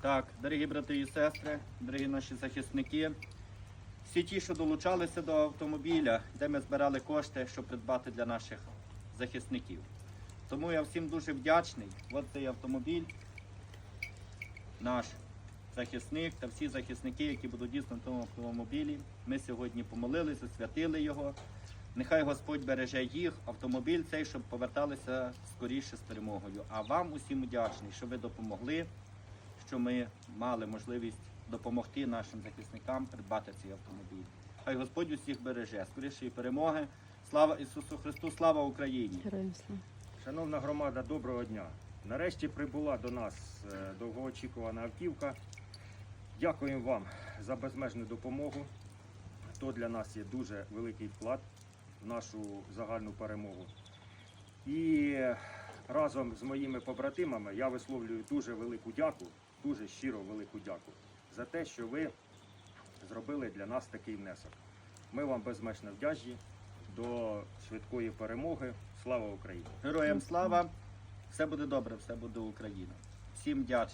Так, дорогі брати і сестри, дорогі наші захисники, всі ті, що долучалися до автомобіля, де ми збирали кошти, щоб придбати для наших захисників. Тому я всім дуже вдячний. От цей автомобіль, наш захисник та всі захисники, які будуть дійсно в тому автомобілі. Ми сьогодні помолилися, святили його. Нехай Господь береже їх, автомобіль цей, щоб поверталися скоріше з перемогою. А вам усім вдячний, що ви допомогли, що ми мали можливість допомогти нашим захисникам придбати цей автомобіль. Хай Господь усіх береже, скорішої перемоги. Слава Ісусу Христу, слава Україні! Героям слава. Шановна громада, доброго дня. Нарешті прибула до нас е, довгоочікувана автівка. Дякуємо вам за безмежну допомогу. То для нас є дуже великий вклад в нашу загальну перемогу. І разом з моїми побратимами я висловлюю дуже велику дяку, дуже щиро велику дяку за те, що ви зробили для нас такий внесок. Ми вам безмежно вдячні. До швидкої перемоги. Слава Україні! Героям слава! Все буде добре, все буде Україна. Всім дячний.